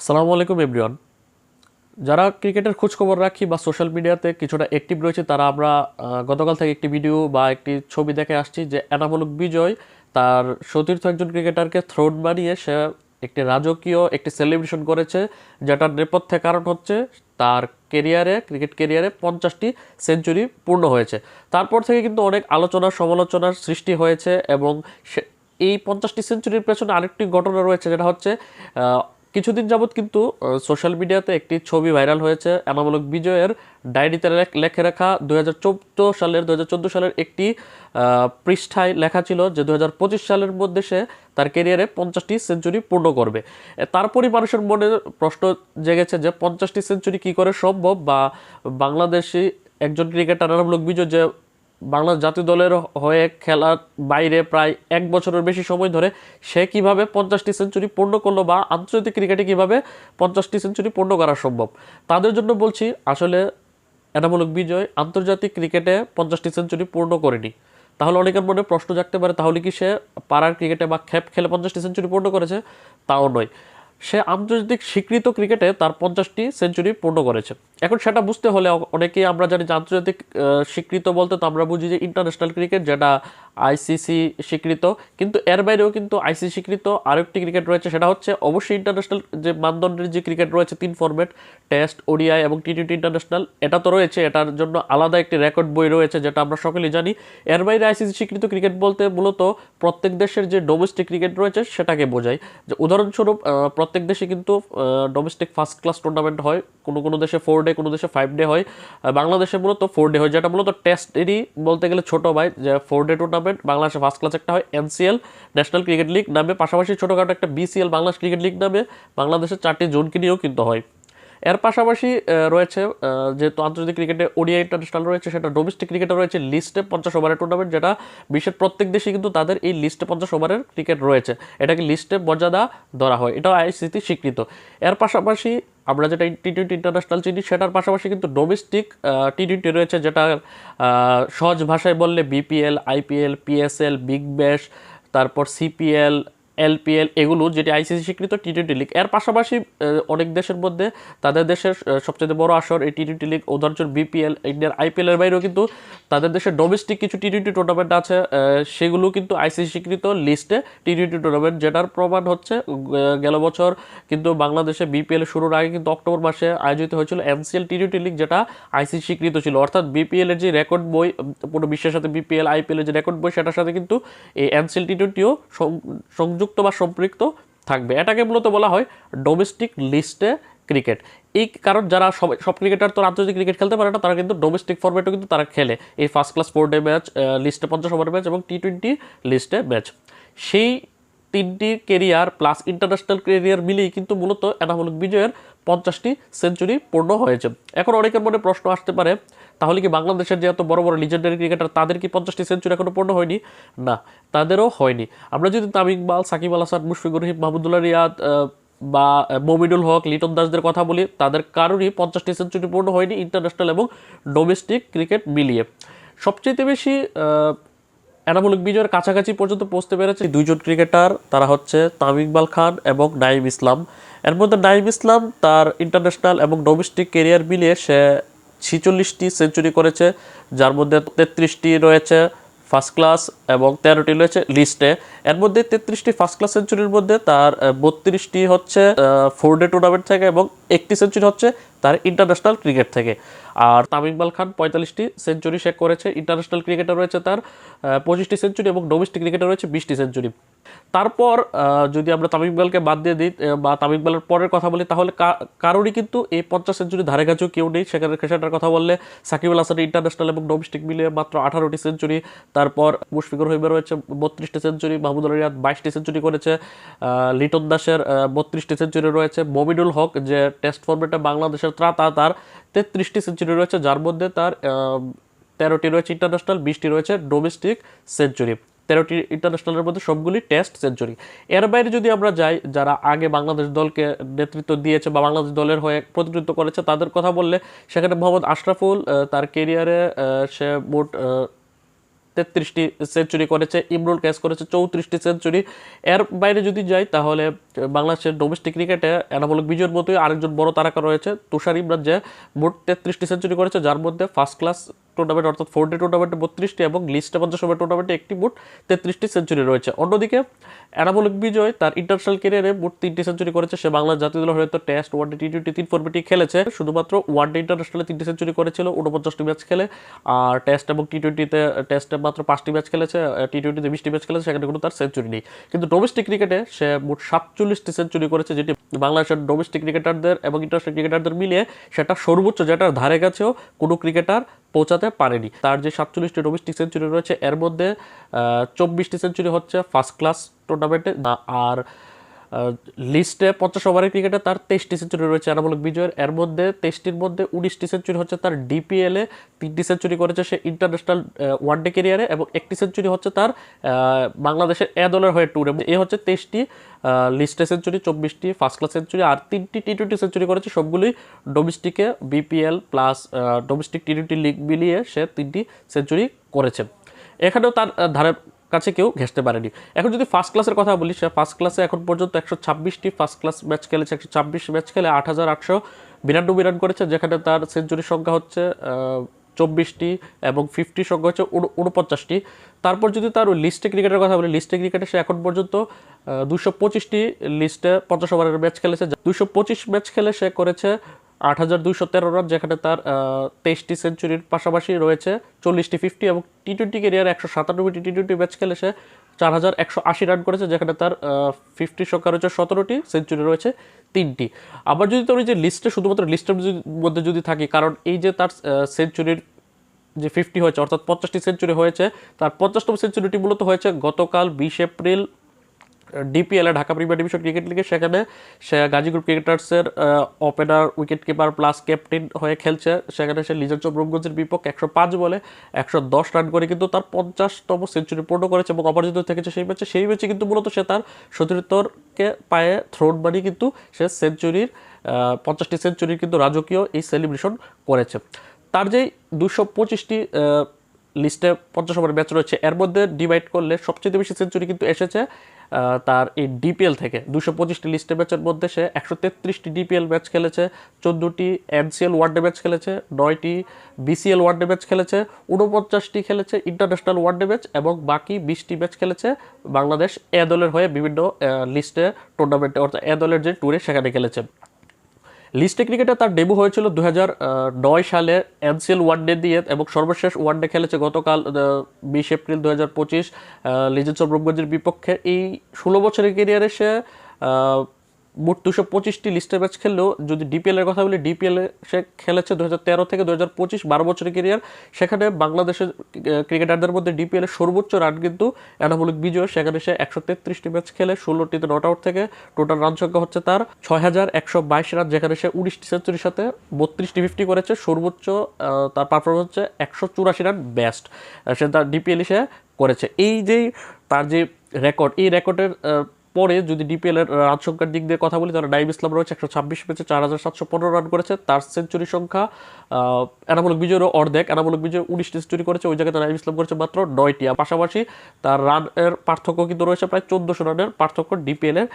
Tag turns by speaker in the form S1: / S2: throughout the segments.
S1: আসসালামু আলাইকুম এভরিওয়ান যারা ক্রিকেটের খোঁজখবর রাখি বা সোশ্যাল মিডিয়াতে কিছুটা অ্যাক্টিভ রয়েছে, তারা আমরা গতকাল থেকে একটি ভিডিও বা একটি ছবি দেখে আসছি যে এনামূলক বিজয় তার সতীর্থ একজন ক্রিকেটারকে থ্রোন বানিয়ে সে একটি রাজকীয় একটি সেলিব্রেশন করেছে, যেটার নেপথ্যে কারণ হচ্ছে তার কেরিয়ারে ক্রিকেট কেরিয়ারে পঞ্চাশটি সেঞ্চুরি পূর্ণ হয়েছে। তারপর থেকে কিন্তু অনেক আলোচনা, সমালোচনার সৃষ্টি হয়েছে এবং এই পঞ্চাশটি সেঞ্চুরির পেছনে আরেকটি ঘটনা রয়েছে, যেটা হচ্ছে কিছুদিন যাবৎ কিন্তু সোশ্যাল মিডিয়াতে একটি ছবি ভাইরাল হয়েছে। এনামূলক বিজয়ের ডায়েরিতে লেখ- রাখা দুই হাজার চোদ্দ সালের দু হাজার চোদ্দ সালের একটি পৃষ্ঠায় লেখা ছিল যে দু হাজার পঁচিশ সালের মধ্যে সে তার কেরিয়ারে পঞ্চাশটি সেঞ্চুরি পূর্ণ করবে। তারপরই মানুষের মনে প্রশ্ন জেগেছে যে পঞ্চাশটি সেঞ্চুরি কি করে সম্ভব? বা বাংলাদেশি একজন ক্রিকেটার এনামূলক বিজয় যে বাংলাদেশ জাতীয় দলের হয়ে খেলার বাইরে প্রায় এক বছরের বেশি সময় ধরে সে কীভাবে পঞ্চাশটি সেঞ্চুরি পূর্ণ করল বা আন্তর্জাতিক ক্রিকেটে কীভাবে পঞ্চাশটি সেঞ্চুরি পূর্ণ করা সম্ভব? তাদের জন্য বলছি, আসলে এনামূলক বিজয় আন্তর্জাতিক ক্রিকেটে পঞ্চাশটি সেঞ্চুরি পূর্ণ করেনি। তাহলে অনেকের মনে প্রশ্ন জাগতে পারে, তাহলে কি সে পাড়ার ক্রিকেটে বা খেপ খেলে পঞ্চাশটি সেঞ্চুরি পূর্ণ করেছে? তাও নয়। সে আন্তর্জাতিক স্বীকৃত ক্রিকেটে তার পঞ্চাশটি সেঞ্চুরি পূর্ণ করেছে। এখন সেটা বুঝতে হলে অনেকেই আমরা জানি যে আন্তর্জাতিক স্বীকৃত বলতে তো আমরা বুঝি যে ইন্টারন্যাশনাল ক্রিকেট যেটা আইসিসি স্বীকৃত, কিন্তু এর বাইরেও কিন্তু আইসিসি স্বীকৃত আরেকটি ক্রিকেট রয়েছে, সেটা হচ্ছে অবশ্যই ইন্টারন্যাশনাল যে মানদণ্ডের যে ক্রিকেট রয়েছে, তিন ফরম্যাট টেস্ট ওডিআই এবং টি টোয়েন্টি ইন্টারন্যাশনাল এটা তো রয়েছে, এটার জন্য আলাদা একটি রেকর্ড বই রয়েছে, যেটা আমরা সকলেই জানি। এর বাইরে আইসিসি স্বীকৃত ক্রিকেট বলতে মূলত প্রত্যেক দেশের যে ডোমেস্টিক ক্রিকেট রয়েছে, সেটাকে বোঝায়। যে উদাহরণস্বরূপ প্রত্যেক দেশে কিন্তু ডোমেস্টিক ফার্স্ট ক্লাস টুর্নামেন্ট হয় কোনো কোনো দেশে ফোর ডে কোনো দেশে ফাইভ ডে হয়। বাংলাদেশে মূলত ফোর ডে হয়, যেটা মূলত টেস্টেরই বলতে গেলে ছোট ভাই, যে ফোর ডে টুর্নামেন্ট বাংলাদেশে ফার্স্ট ক্লাস একটা হয় এনসিএল ন্যাশনাল ক্রিকেট লিগ নামে। পাশাপাশি ছোটোখাটো একটা বিসিএল বাংলাদেশ ক্রিকেট লিগ নামে। বাংলাদেশের চারটি জোনকে নিয়েও কিন্তু হয়। এর পাশাপাশি রয়েছে যেহেতু আন্তর্জাতিক ক্রিকেটে ওডিআই ইন্টারন্যাশনাল রয়েছে, সেটা ডোমেস্টিক ক্রিকেটে রয়েছে লিস্টে পঞ্চাশ ওভারের টুর্নামেন্ট যেটা বিশ্বের প্রত্যেক দেশে কিন্তু তাদের এই লিস্টে পঞ্চাশ ওভারের ক্রিকেট রয়েছে। এটাকে লিস্টে মর্যাদা ধরা হয়। এটাও আইসিসি স্বীকৃত। এর পাশাপাশি আমরা যেটা টি টোয়েন্টি ইন্টারন্যাশনাল চিনি, সেটার পাশাপাশি কিন্তু ডোমেস্টিক টি টোয়েন্টি রয়েছে, যেটা সহজ ভাষায় বললে BPL IPL PSL big bash তারপর সিপিএল এলপিএল এগুলো যেটি আইসিসি স্বীকৃত টি টোয়েন্টি লিগ। এর পাশাপাশি অনেক দেশের মধ্যে তাদের দেশের সবচেয়ে বড় আসর এই টি টোয়েন্টি লিগ উদাহরণ বিপিএল ইন্ডিয়ার আইপিএল এর বাইরেও কিন্তু তাদের দেশের ডোমেস্টিক কিছু টি টোয়েন্টি টুর্নামেন্ট আছে সেগুলো কিন্তু আইসিসি স্বীকৃত লিস্টে টি টোয়েন্টি টুর্নামেন্ট যেটার প্রমাণ হচ্ছে গেল বছর কিন্তু বাংলাদেশে বিপিএল শুরুর আগে কিন্তু অক্টোবর মাসে আয়োজিত হয়েছিল এনসিএল টি টোয়েন্টি লিগ, যেটা আইসিসি স্বীকৃত ছিল। অর্থাৎ বিপিএল এর যে রেকর্ড বই, পুরো বিশ্বের সাথে বিপিএল আইপিএল এর যে রেকর্ড বই, সেটার সাথে কিন্তু এই এমসিএল টি টোয়েন্টিও সংযুক্ত বা সম্পৃক্ত থাকবে। এটাকে মূলত বলা হয় ডোমেস্টিক লিস্টে ক্রিকেট এই কারণ যারা সব সব ক্রিকেটার তো আন্তর্জাতিক ক্রিকেট খেলতে পারে না, তারা কিন্তু ডোমেস্টিক ফরম্যাটও কিন্তু তারা খেলে। এই first class four day match লিস্টে পঞ্চাশ ওভার ম্যাচ এবং টি টোয়েন্টি লিস্টে ম্যাচ সেই তিনটি কেরিয়ার প্লাস ইন্টারন্যাশনাল কেরিয়ার মিলিয়ে কিন্তু মূলত এনামূলক বিজয়ের পঞ্চাশটি সেঞ্চুরি পূর্ণ হয়েছে। এখন অনেকের মনে প্রশ্ন আসতে পারে তাহলে কি বাংলাদেশের যে এত বড় বড় লিজেন্ডারি ক্রিকেটার তাদের কি পঞ্চাশটি সেঞ্চুরি এখনও পূর্ণ হয়নি? না, তাদেরও হয়নি। আমরা যদি তামিম ইকবাল, সাকিব আল হাসান, মুশফিকুর রহিম, মাহমুদুল্লাহ রিয়াদ বা মমিনুল হক, লিটন দাসদের কথা বলি, তাদের কারোরই পঞ্চাশটি সেঞ্চুরি পূর্ণ হয়নি ইন্টারন্যাশনাল এবং ডোমেস্টিক ক্রিকেট মিলিয়ে। সবচেয়ে বেশি এনামূলক বিজয়ের কাছাকাছি পর্যন্ত পৌঁছতে পেরেছে দুইজন ক্রিকেটার তারা হচ্ছে তামিম ইকবাল খান এবং নাইম ইসলাম। এর মধ্যে নাইম ইসলাম তার ইন্টারন্যাশনাল এবং ডোমেস্টিক কেরিয়ার মিলিয়ে সে ছিচল্লিশটি সেঞ্চুরি করেছে, যার মধ্যে তেত্রিশটি রয়েছে ফার্স্ট ক্লাস এবং তেরোটি রয়েছে লিস্টে এর মধ্যে তেত্রিশটি ফার্স্ট ক্লাস সেঞ্চুরির মধ্যে তার বত্রিশটি হচ্ছে ফোর ডে টুর্নামেন্ট থেকে এবং একটি সেঞ্চুরি হচ্ছে তার ইন্টারন্যাশনাল ক্রিকেট থেকে। আর তামিম ইকবাল খান পঁয়তাল্লিশটি সেঞ্চুরি সে করেছে ইন্টারন্যাশনাল ক্রিকেটে রয়েছে তার পঁচিশটি সেঞ্চুরি এবং ডোমেস্টিক ক্রিকেটে রয়েছে বিশটি সেঞ্চুরি। তারপর যদি আমরা তামিম ইকবালকে বাদ দিয়ে দিই বা তামিম ইকবালের পরের কথা বলি, তাহলে কারোরই কিন্তু এই পঞ্চাশ সেঞ্চুরি ধারে কাছেও কেউ নেই। সেখানে সেটার কথা বললে সাকিব আল হাসানের ইন্টারন্যাশনাল এবং ডোমেস্টিক মিলিয়ে মাত্র আঠারোটি সেঞ্চুরি। তারপর মুশফিকুর রহিমের রয়েছে বত্রিশটি সেঞ্চুরি মাহমুদুল রিয়াদ বাইশটি সেঞ্চুরি করেছে লিটন দাসের বত্রিশটি সেঞ্চুরি রয়েছে, মমিনুল হক যে টেস্ট ফর্মেটে বাংলাদেশের ত্রাতা, তার তেত্রিশটি সেঞ্চুরি রয়েছে। যার মধ্যে তার তেরোটি রয়েছে ইন্টারন্যাশনাল বিশটি রয়েছে ডোমেস্টিক সেঞ্চুরি। তেরোটি ইন্টারন্যাশনালের মধ্যে সবগুলি টেস্ট সেঞ্চুরি এর বাইরে যদি আমরা যাই, যারা আগে বাংলাদেশ দলকে নেতৃত্ব দিয়েছে বা বাংলাদেশ দলের হয়ে প্রতিনিধিত্ব করেছে, তাদের কথা বললে সেখানে মোহাম্মদ আশরাফুল তার কেরিয়ারে সে মোট তেত্রিশটি সেঞ্চুরি করেছে, ইমরুল ক্যাচ করেছে চৌত্রিশটি সেঞ্চুরি এর বাইরে যদি যাই, তাহলে বাংলাদেশের ডোমেস্টিক ক্রিকেটে এনামূলক বিজয়ের মতোই আরেকজন বড় তারকা রয়েছে, তুষার ইমরান যে মোট তেত্রিশটি সেঞ্চুরি করেছে, যার মধ্যে ফার্স্ট ক্লাস টুর্নামেন্ট অর্থাৎ ফোর ডে টুর্নামেন্টে বত্রিশটি এবং লিস্টে পঞ্চাশ ওভার টুর্নামেন্টে একটি মোট তেত্রিশটি সেঞ্চুরি রয়েছে। অন্যদিকে এনামূলক বিজয় তার ইন্টারন্যাশনাল ক্যারিয়ারে মোট তিনটি সেঞ্চুরি করেছে। সে বাংলাদেশ জাতীয় দল হয়তো test one day T twenty তিন ফর্মেটই খেলেছে। শুধুমাত্র ওয়ান ডে ইন্টারন্যাশনালে তিনটি সেঞ্চুরি করেছিল উনপঞ্চাশটি ম্যাচ খেলে। আর টেস্ট এবং টি টোয়েন্টিতে টেস্টে মাত্র পাঁচটি ম্যাচ খেলেছে টি টোয়েন্টিতে বিশটি ম্যাচ খেলেছে, সেখানে কোনো তার সেঞ্চুরি নেই। কিন্তু ডোমেস্টিক ক্রিকেটে সে মোট সাতচল্লিশটি সেঞ্চুরি করেছে, যেটি বাংলাদেশের ডোমেস্টিক ক্রিকেটারদের এবং ইন্টারন্যাশনাল ক্রিকেটারদের মিলিয়ে সেটা সর্বোচ্চ যেটার ধারে কাছেও কোনো ক্রিকেটার পৌঁছাতে পারেনি। তার যে সাতচল্লিশটি ডোমেস্টিক সেঞ্চুরি রয়েছে, এর মধ্যে চব্বিশটি সেঞ্চুরি হচ্ছে ফার্স্ট ক্লাস টুর্নামেন্টে আর লিস্টে পঞ্চাশ ওভারের ক্রিকেটে তার তেইশটি সেঞ্চুরি রয়েছে এনামূলক বিজয়ের। এর মধ্যে, তেইশটির মধ্যে উনিশটি সেঞ্চুরি হচ্ছে তার ডিপিএলে তিনটি সেঞ্চুরি করেছে সে ইন্টারন্যাশনাল ওয়ানডে কেরিয়ারে এবং একটি সেঞ্চুরি হচ্ছে তার বাংলাদেশের এ দলের হয়ে ট্যুরে এ হচ্ছে তেইশটি লিস্টে সেঞ্চুরি চব্বিশটি ফার্স্ট ক্লাস সেঞ্চুরি আর তিনটি টি টোয়েন্টি সেঞ্চুরি করেছে সবগুলোই ডোমেস্টিকে BPL plus domestic T twenty league মিলিয়ে সে তিনটি সেঞ্চুরি করেছে। এখানেও তার ধারে কাছে কেউ ঘেসতে পারেনি। এখন যদি ফার্স্ট ক্লাসের কথা বলি, সে ফার্স্ট ক্লাসে এখন পর্যন্ত একশো ছাব্বিশটি ফার্স্ট ক্লাস ম্যাচ খেলেছে, একশো ছাব্বিশ ম্যাচ খেলে আট হাজার আটশো বিরানব্বই রান করেছে, যেখানে তার সেঞ্চুরির সংখ্যা হচ্ছে চব্বিশটি এবং ফিফটি সংখ্যা হচ্ছে উনপঞ্চাশটি। তারপর যদি তার লিস্টে ক্রিকেটের কথা বলি লিস্টে ক্রিকেটে সে এখন পর্যন্ত দুশো পঁচিশটি লিস্টে পঞ্চাশ ওভারের ম্যাচ খেলেছে। দুশো পঁচিশ ম্যাচ খেলে সে করেছে আট হাজার দুইশো তেরো রান, যেখানে তার তেইশটি সেঞ্চুরির পাশাপাশি রয়েছে চল্লিশটি ফিফটি এবং টি টোয়েন্টি কেরিয়ার একশো সাতানব্বইটি টি টোয়েন্টি ম্যাচ খেলে সে চার হাজার একশো আশি রান করেছে, যেখানে তার ফিফটির সংখ্যা রয়েছে সতেরোটি, সেঞ্চুরি রয়েছে তিনটি। আবার যদি তোর যে লিস্টে শুধুমাত্র লিস্টের মধ্যে যদি থাকি, কারণ এই যে তার সেঞ্চুরির যে ফিফটি হয়েছে, অর্থাৎ পঞ্চাশটি সেঞ্চুরি হয়েছে, তার পঞ্চাশতম সেঞ্চুরিটি মূলত হয়েছে গতকাল বিশ April DPL Dhaka premier division cricket লিগে সেখানে সে Gazi group ক্রিকেটার্সের opener wicket keeper plus captain হয়ে খেলছে। সেখানে সে লিজার চব্রমগঞ্জের বিপক্ষে একশো পাঁচ বলে একশো দশ রান করে কিন্তু তার পঞ্চাশতম সেঞ্চুরি পূর্ণ করেছে এবং অপরাজিত থেকেছে সেই ম্যাচে। সেই ম্যাচে কিন্তু মূলত সে তার সতীর্থকে পায়ে থ্রোট বানিয়ে কিন্তু সে সেঞ্চুরির পঞ্চাশটি সেঞ্চুরির কিন্তু রাজকীয় এই সেলিব্রেশন করেছে। তার যেই দুশো পঁচিশটি লিস্টে পঞ্চাশ ওভার ম্যাচ রয়েছে, এর মধ্যে ডিভাইড করলে সবচেয়ে বেশি সেঞ্চুরি কিন্তু এসেছে তার এই ডিপিএল থেকে। দুশো পঁচিশটি লিস্টে ব্যাচের মধ্যে সে একশো তেত্রিশটি ডিপিএল ম্যাচ খেলেছে, চোদ্দোটি এনসিএল ওয়ানডে ম্যাচ খেলেছে, নয়টি বিসিএল ওয়ানডে ম্যাচ খেলেছে উনপঞ্চাশটি খেলেছে ইন্টারন্যাশনাল ওয়ানডে ম্যাচ এবং বাকি বিশটি ম্যাচ খেলেছে বাংলাদেশ এ দলের হয়ে বিভিন্ন লিস্টে টুর্নামেন্টে অর্থাৎ এ দলের যে ট্যুরে সেখানে খেলেছে। লিস্টে ক্রিকেটে তার ডেবু হয়েছিল দু নয় সালে এনসিএল ওয়ানডে দিয়ে এবং সর্বশেষ ওয়ানডে খেলেছে গতকাল বিশ এপ্রিল দু হাজার পঁচিশ লিজেন্স অফ বিপক্ষে। এই ষোলো বছরের কেরিয়ারে সে মোট দুশো পঁচিশটি লিস্টে ম্যাচ খেললেও যদি ডিপিএল এর কথা বলি ডিপিএল সে খেলেছে দু হাজার তেরো থেকে দু হাজার পঁচিশ বারো বছরের কেরিয়ার সেখানে বাংলাদেশের ক্রিকেটারদের মধ্যে ডিপিএল এর সর্বোচ্চ রান কিন্তু এনামূলক বিজয়। সেখানে সে একশো তেত্রিশটি ম্যাচ খেলে, ষোলোটিতে নট আউট থেকে টোটাল রান সংখ্যা হচ্ছে তার ছয় হাজার একশো বাইশ রান যেখানে সে উনিশটি সেঞ্চুরির সাথে বত্রিশটি ফিফটি করেছে। সর্বোচ্চ তার পারফরমেন্স হচ্ছে একশো চুরাশি রান বেস্ট সে তার ডিপিএল সে করেছে। এই যে তার যে রেকর্ড এই রেকর্ডের পরে যদি ডিপিএলের রান সংখ্যার দিক দিয়ে কথা বলি তাহলে ডাইভ ইসলাম রয়েছে, একশো ছাব্বিশ ম্যাচে চার হাজার সাতশো পনেরো রান করেছে। তার সেঞ্চুরি সংখ্যা এনামূলক বিজয়েরও অর্ধেক। এনামূলক বিজয় উনিশটি সেঞ্চুরি করেছে, ওই জায়গায় ডাইভ ইসলাম করেছে মাত্র নয়টি। আর পাশাপাশি তার রানের পার্থক্য কিন্তু রয়েছে প্রায় চোদ্দোশো রানের পার্থক্য ডিপিএলের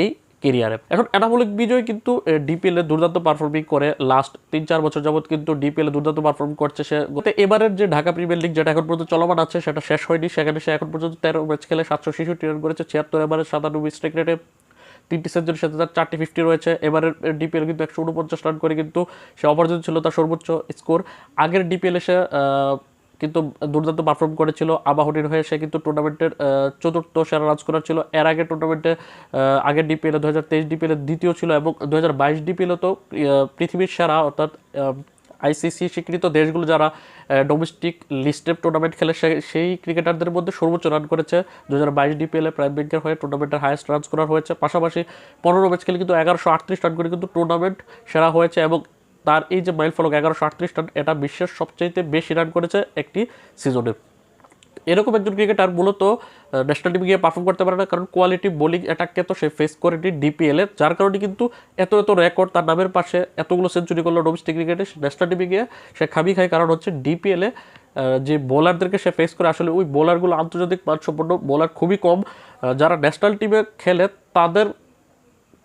S1: এই কেরিয়ারে। এখন এনামূলক বিজয় কিন্তু ডিপিএল এ দুর্দান্ত পারফর্মিং করে। লাস্ট তিন চার বছর যাবত কিন্তু ডিপিএল এ দুর্দান্ত পারফর্ম করছে সে। এবারের যে ঢাকা প্রিমিয়ার লিগ যেটা এখন পর্যন্ত চলমান আছে সেটা শেষ হয়নি। সেখানে সে এখন পর্যন্ত তেরো ম্যাচ খেলে সাতশো ছেষট্টি রান করেছে ছিয়াত্তর এবারে সাতানব্বই স্ট্রাইক রেটে তিনটি সেঞ্চুরির সাথে তার চারটি ফিফটি রয়েছে। এবারের ডিপিএল কিন্তু একশো উনপঞ্চাশ রান করে কিন্তু সে অপরাজিত ছিল তার সর্বোচ্চ স্কোর আগের ডিপিএল আহ, কিন্তু দুর্দান্ত পারফর্ম করেছিল আবাহনীর হয়ে। সে কিন্তু টুর্নামেন্টের চতুর্থ সেরা রান স্কোরার ছিল। এর আগে টুর্নামেন্টে আগের ডিপিএল দু হাজার তেইশ ডিপিএল দ্বিতীয় ছিল এবং দু হাজার বাইশ ডিপিএল তো পৃথিবীর সেরা অর্থাৎ আইসিসি স্বীকৃত দেশগুলো যারা ডোমেস্টিক লিস্টেড টুর্নামেন্ট খেলে সেই ক্রিকেটারদের মধ্যে সর্বোচ্চ রান করেছে। দু হাজার বাইশ ডিপিএলে প্রাইম ব্যাংকের হয়ে টুর্নামেন্টের হাইয়েস্ট রান স্কোরার হয়েছে। পাশাপাশি পনেরো ম্যাচ খেলে কিন্তু এগারোশো আটত্রিশ রান করে কিন্তু টুর্নামেন্ট সেরা হয়েছে এবং তার এই যে মাইল ফলক এগারোশো আটত্রিশ রান, এটা বিশ্বের সবচাইতে বেশি রান করেছে একটি সিজনে। এরকম একজন ক্রিকেটার মূলত ন্যাশনাল টিমে গিয়ে পারফর্ম করতে পারে না, কারণ কোয়ালিটি বোলিং অ্যাটাককে তো সে ফেস করেনি ডিপিএল যার কারণে কিন্তু এত এত রেকর্ড তার নামের পাশে এতগুলো সেঞ্চুরি করল ডোমেস্টিক ক্রিকেটে ন্যাশনাল টিমে গিয়ে সে খাবি খায়, কারণ হচ্ছে ডিপিএলে যে বোলারদেরকে সে ফেস করে, আসলে ওই বোলারগুলো আন্তর্জাতিক মানসম্পন্ন বোলার খুবই কম। যারা ন্যাশনাল টিমে খেলে, তাদের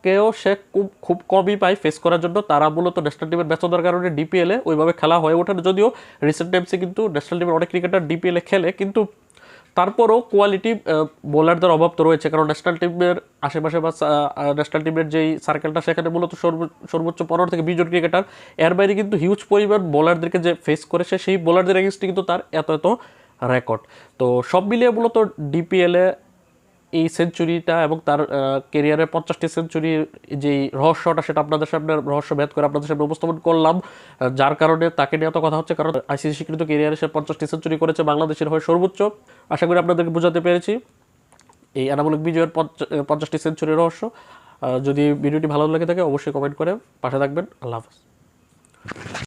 S1: কেও সে খুব খুব কমই পায় ফেস করার জন্য। তারা মূলত ন্যাশনাল টিমের ব্যস্ততার কারণে ডিপিএলে ওইভাবে খেলা হয়ে ওঠে যদিও রিসেন্ট টাইমসে কিন্তু ন্যাশনাল টিমের অনেক ক্রিকেটার ডিপিএলে খেলে, কিন্তু তারপরও কোয়ালিটি বোলারদের অভাব তো রয়েছে। কারণ ন্যাশনাল টিমের আশেপাশে বা ন্যাশনাল টিমের যেই সার্কেলটা সেখানে মূলত সর্ব- সর্বোচ্চ পনেরো থেকে বিশ জন ক্রিকেটার এর বাইরে কিন্তু হিউজ পরিমাণ বোলারদেরকে যে ফেস করেছে, সেই বোলারদের এগেনস্টে কিন্তু তার এত এত রেকর্ড তো সব মিলিয়ে মূলত ডিপিএলে এই সেঞ্চুরিটা এবং তার কেরিয়ারের পঞ্চাশটি সেঞ্চুরির যে রহস্যটা সেটা আপনাদের সামনে, রহস্য ভেদ করে আপনাদের সামনে উপস্থাপন করলাম যার কারণে তাকে নিয়ে এত কথা হচ্ছে, কারণ আইসিসি স্বীকৃত কেরিয়ারে সে পঞ্চাশটি সেঞ্চুরি করেছে বাংলাদেশের হয়ে সর্বোচ্চ। আশা করি আপনাদেরকে বোঝাতে পেরেছি। এই এনামূলক বিজয়ের পঞ্চ- পঞ্চাশটি সেঞ্চুরির রহস্য। যদি ভিডিওটি ভালো লাগে থাকে, অবশ্যই কমেন্ট করে পাশে থাকবেন। আল্লাহ হাফেজ।